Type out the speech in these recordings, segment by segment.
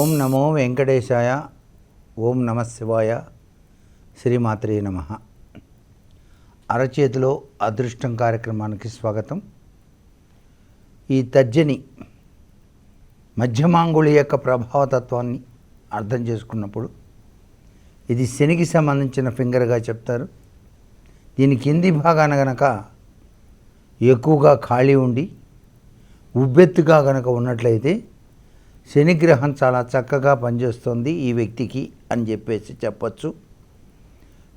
ఓం నమో వెంకటేశాయ ఓం నమ శివాయ శ్రీమాత్రే నమ. అరచేతిలో అదృష్టం కార్యక్రమానికి స్వాగతం. ఈ తర్జని మధ్యమాంగుళి యొక్క ప్రభావతత్వాన్ని అర్థం చేసుకున్నప్పుడు ఇది శనికి సంబంధించిన ఫింగర్గా చెప్తారు. దీని కింది భాగాన గనక ఎక్కువగా ఖాళీ ఉండి ఉబ్బెత్తుగా గనక ఉన్నట్లయితే శనిగ్రహం చాలా చక్కగా పనిచేస్తుంది ఈ వ్యక్తికి అని చెప్పేసి చెప్పచ్చు.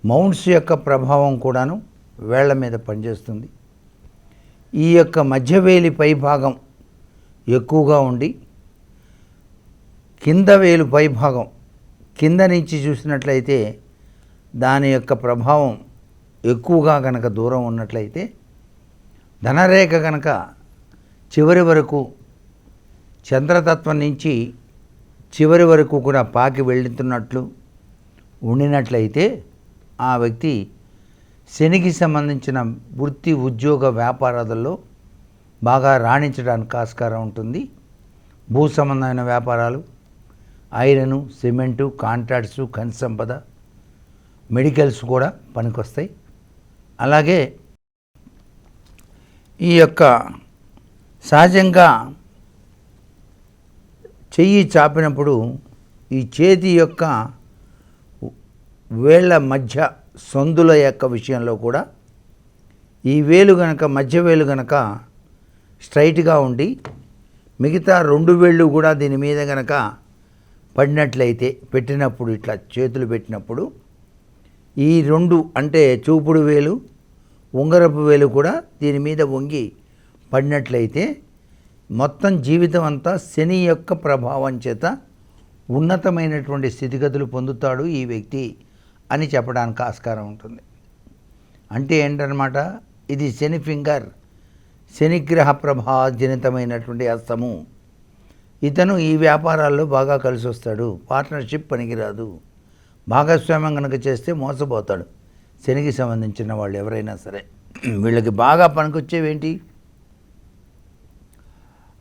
మౌంట్స్ యొక్క ప్రభావం కూడాను వేళ్ళ మీద పనిచేస్తుంది. ఈ యొక్క మధ్యవేలి పై భాగం ఎక్కువగా ఉండి కింద వేలు పై భాగం కింద నుంచి చూసినట్లయితే దాని యొక్క ప్రభావం ఎక్కువగా గనక దూరం ఉన్నట్లయితే ధనరేఖ గనక చివరి వరకు చంద్రతత్వం నుంచి చివరి వరకు కూడా పాకి వెళ్తున్నట్లు ఉండినట్లయితే ఆ వ్యక్తి శనికి సంబంధించిన వృత్తి ఉద్యోగ వ్యాపారాలలో బాగా రాణించడానికి ఆస్కారం ఉంటుంది. భూ సంబంధమైన వ్యాపారాలు ఐరను సిమెంటు కాంట్రాక్ట్స్ ఖనిజ సంపద మెడికల్స్ కూడా పనికొస్తాయి. అలాగే ఈ యొక్క సహజంగా చెయ్యి చాపినప్పుడు ఈ చేతి యొక్క వేళ్ళ మధ్య సందుల యొక్క విషయంలో కూడా ఈ వేలు గనక మధ్య వేలు గనక స్ట్రైట్గా ఉండి మిగతా రెండు వేళ్ళు కూడా దీని మీద గనక పడినట్లయితే పెట్టినప్పుడు ఇట్లా చేతులు పెట్టినప్పుడు ఈ రెండు అంటే చూపుడు వేలు ఉంగరపు వేలు కూడా దీని మీద వంగి పడినట్లయితే మొత్తం జీవితం అంతా శని యొక్క ప్రభావం చేత ఉన్నతమైనటువంటి స్థితిగతులు పొందుతాడు ఈ వ్యక్తి అని చెప్పడానికి ఆస్కారం ఉంటుంది. అంటే ఏంటన్నమాట? ఇది శని ఫింగర్ శనిగ్రహ ప్రభాజనితమైనటువంటి అస్తము. ఇతను ఈ వ్యాపారాల్లో బాగా కలిసి వస్తాడు పార్ట్నర్షిప్ పనికిరాదు. భాగస్వామ్యం కనుక చేస్తే మోసపోతాడు. శనికి సంబంధించిన వాళ్ళు ఎవరైనా సరే. వీళ్ళకి బాగా పనికొచ్చేవేంటి?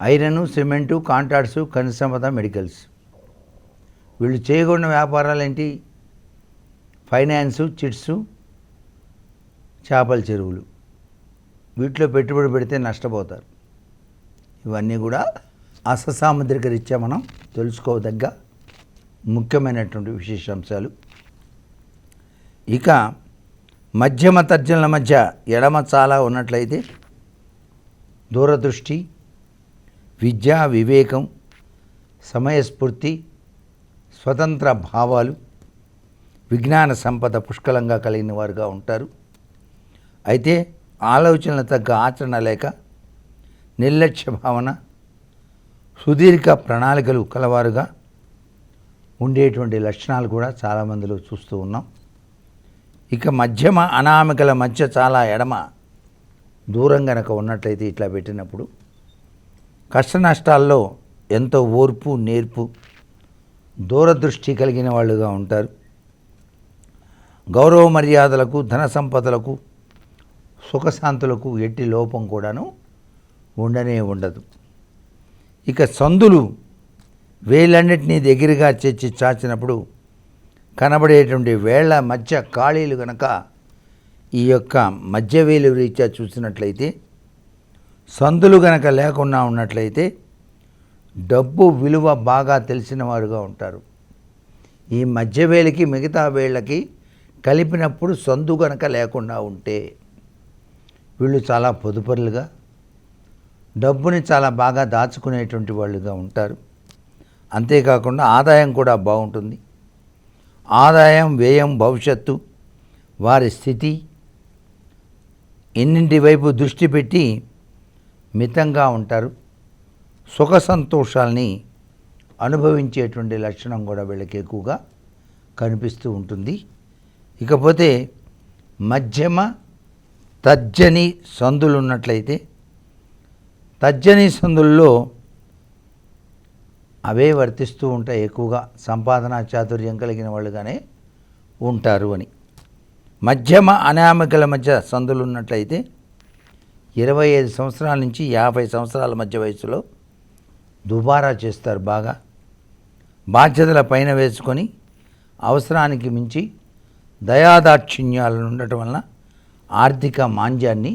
ఐరను సిమెంటు కాంట్రాక్ట్స్ ఖనిజ మెడికల్స్. వీళ్ళు చేయకుండా వ్యాపారాలు ఏంటి ఫైనాన్సు చిట్సు చేపల చెరువులు. వీటిలో పెట్టుబడి పెడితే నష్టపోతారు. ఇవన్నీ కూడా అససాముద్రిక రీత్యా మనం తెలుసుకోదగ్గ ముఖ్యమైనటువంటి విశేషాంశాలు. ఇక మధ్యమ తర్జనుల మధ్య ఎడమ చాలా ఉన్నట్లయితే దూరదృష్టి విద్యా వివేకం సమయస్ఫూర్తి స్వతంత్ర భావాలు విజ్ఞాన సంపద పుష్కలంగా కలిగిన వారుగా ఉంటారు. అయితే ఆలోచనలు తగ్గ ఆచరణ లేక నిర్లక్ష్య భావన సుదీర్ఘ ప్రణాళికలు కలవారుగా ఉండేటువంటి లక్షణాలు కూడా చాలామందిలో చూస్తూ ఉన్నాం. ఇక మధ్యమ అనామికల మధ్య చాలా ఎడమ దూరం గనక ఉన్నట్లయితే ఇట్లా పెట్టినప్పుడు కష్ట నష్టాల్లో ఎంతో ఓర్పు నేర్పు దూరదృష్టి కలిగిన వాళ్ళుగా ఉంటారు. గౌరవ మర్యాదలకు ధన సంపదలకు సుఖశాంతులకు ఎట్టి లోపం కూడాను ఉండనే ఉండదు. ఇక సందులు వేలన్నిటినీ దగ్గరగా చేర్చి చాచినప్పుడు కనబడేటువంటి వేళ్ళ మధ్య ఖాళీలు కనుక ఈ యొక్క మధ్య వేలు రీత్యా చూసినట్లయితే సందులు గనక లేకుండా ఉన్నట్లయితే డబ్బు విలువ బాగా తెలిసిన వారుగా ఉంటారు. ఈ మధ్య వేళకి మిగతా వేళ్ళకి కలిపినప్పుడు సందు గనక లేకుండా ఉంటే వీళ్ళు చాలా పొదుపరులుగా డబ్బుని చాలా బాగా దాచుకునేటువంటి వాళ్ళుగా ఉంటారు. అంతేకాకుండా ఆదాయం కూడా బాగుంటుంది. ఆదాయం వ్యయం భవిష్యత్తు వారి స్థితి ఎన్నింటి వైపు దృష్టి పెట్టి మితంగా ఉంటారు. సుఖ సంతోషాల్ని అనుభవించేటువంటి లక్షణం కూడా వీళ్ళకి ఎక్కువగా కనిపిస్తూ ఉంటుంది. ఇకపోతే మధ్యమ తర్జని సందులు ఉన్నట్లయితే తర్జని సందుల్లో అవే వర్తిస్తూ ఉంటాయి. ఎక్కువగా సంపాదన చాతుర్యం కలిగిన వాళ్ళుగానే ఉంటారు అని. మధ్యమ అనామికల మధ్య సందులు ఉన్నట్లయితే ఇరవై ఐదు సంవత్సరాల నుంచి యాభై సంవత్సరాల మధ్య వయసులో దుబారా చేస్తారు బాగా. బాధ్యతల పైన వేసుకొని అవసరానికి మించి దయాదాక్షిణ్యాలు ఉండటం వలన ఆర్థిక మాంద్యాన్ని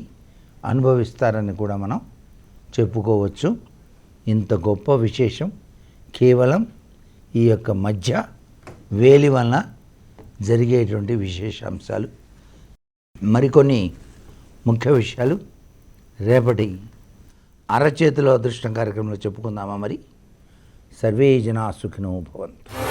అనుభవిస్తారని కూడా మనం చెప్పుకోవచ్చు. ఇంత గొప్ప విశేషం కేవలం ఈ యొక్క మధ్య వేలి వలన జరిగేటువంటి విశేషాంశాలు. మరికొన్ని ముఖ్య విషయాలు రేపటి అరచేతిలో అదృష్టం కార్యక్రమంలో చెప్పుకుందామా మరి? సర్వే జనా సుఖినో భవంతు.